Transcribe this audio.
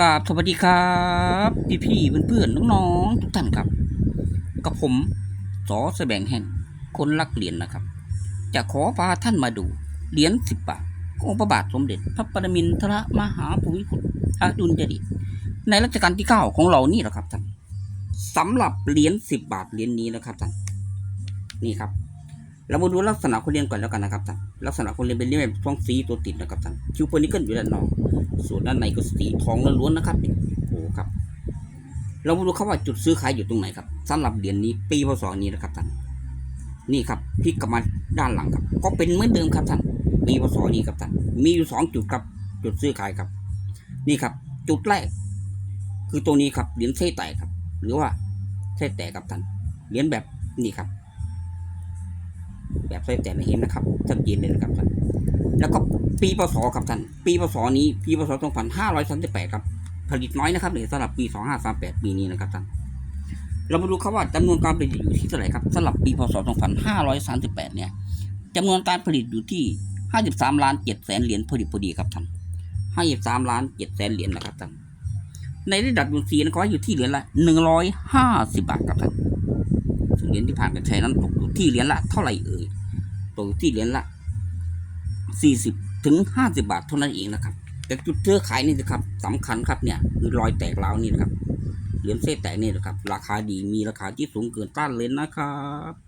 กราบสวัสดีครับพี่พี่เพื่อนๆน้องๆทุกท่านครับ กับผมสอแสบงแห่งคนรักเหรียญนะครับ จะขอพาท่านมาดูเหรียญสิบบาทของพระบาทสมเด็จ พระปรมินทรมหาภูมิพลอดุลยเดชในรัชกาลที่เก้าของเรานี่แหละครับท่านสำหรับเหรียญสิบบาทเหรียญนี้นะครับท่านนี่ครับ เรามาดูลักษณะคนเรียนก่อนแล้วกันนะครับท่านลักษณะคนเรียนเป็นเรียนแบบท้องสีตัวติดนะครับท่านคิวโพนิเกิลอยู่ด้านนอกส่วนด้านในก็สีทองล้วนๆนะครับโอ้ครับ เรามาดูครับว่าจุดซื้อขายอยู่ตรงไหนครับสำหรับเหรียญนี้ปีพศนี้นะครับท่านนี่ครับพลิกกลับมาด้านหลังครับ ก็เป็นเหมือนเดิมครับท่านปีพศนี้ครับท่านมีอยู่สองจุดครับจุดซื้อขายครับ นี่ครับ จุดแรก คือตรงนี้ครับเหรียญเส้แตกครับ หรือว่าเส้แตกครับท่านเหรียญแบบนี่ครับ แบบเส้แตกไม่เห็นนะครับชัดเจนเลยนะครับท่านแล้วก็ปีพศครับท่านปีพศนี้ปีพศ2538ครับผลิตน้อยนะครับในสำหรับปี 2538 ปีนี้นะครับท่านเรามาดูครับว่าจำนวนการผลิตอยู่ที่เท่าไหร่ครับสำหรับปีพศ 2538 เนี่ยจำนวนการผลิตอยู่ที่ 53ล้าน7แสนเหรียญพอดีพอดีครับท่าน53ล้าน7แสนเหรียญนะครับท่านในระดับยูซีนะครับอยู่ที่เหรียญละ 150 บาทครับท่าน เหรียญที่ผ่านการใช้นั้นตกอยู่ที่เหรียญละเท่าไหร่เอ่ยตกอยู่ที่เหรียญละสี่สิบถึงห้าสิบาทเท่านั้นเองนะครับ แต่จุดเชื่อขายนี่นะครับสำคัญครับเนี่ยคือรอยแตกเล้านี่นะครับเหรียญเส้นแตกนี่นะครับ ราคาดีมีราคาที่สูงเกินต้านเลยนะครับ